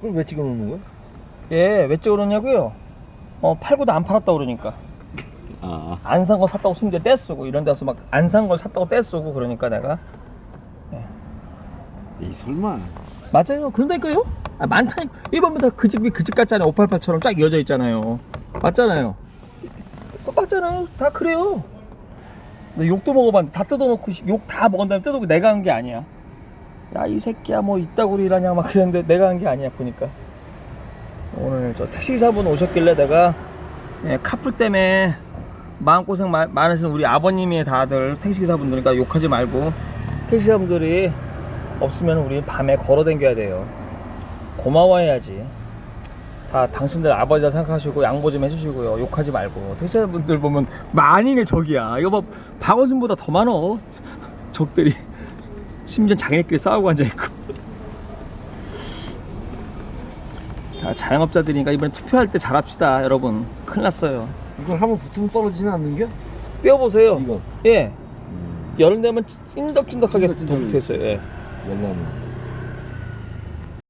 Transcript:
그럼 왜 찍어 놓는 거야? 예, 왜 찍어 놓냐고요? 어, 팔고도 안 팔았다 그러니까. 아. 안 산 거 샀다고 심지어 떼쓰고 이런 데서 막 안 산 걸 샀다고 떼쓰고 그러니까 내가. 이 설마. 맞아요. 그런다니까요. 아, 많다니까 이번부 다그 집이 그 집 같잖아요. 588처럼 쫙 이어져 있잖아요. 맞잖아요. 어, 맞잖아요. 다 그래요. 근데 욕도 먹어봤는데 다 뜯어놓고 욕 다 먹은 다음에 뜯어놓고 내가 한 게 아니야 야 이 새끼야 뭐 이따구로 일하냐 막 그랬는데 내가 한 게 아니야 보니까. 오늘 저 택시기사분 오셨길래 내가 예, 카풀 때문에 마음고생 마- 많으신 우리 아버님이 다들 택시기사분들니까 욕하지 말고 택시기사분들이 없으면 우리 밤에 걸어 댕겨야 돼요. 고마워해야지. 다 당신들 아버지라 생각하시고 양보 좀 해주시고요. 욕하지 말고. 택시기사분들 보면 만인의 적이야. 이거 봐 박원순보다 더 많어. 적들이 심지어 자기네끼리 싸우고 앉아있고. 다 자영업자들이니까 이번에 투표할 때 잘합시다 여러분. 큰일 났어요. 이거 한번 붙으면 떨어지면 않는 게? 떼어보세요. 이거. 예. 여름 되면 찐덕찐덕하게 더 찐덕찐덕. 붙어있어요 예. 열나는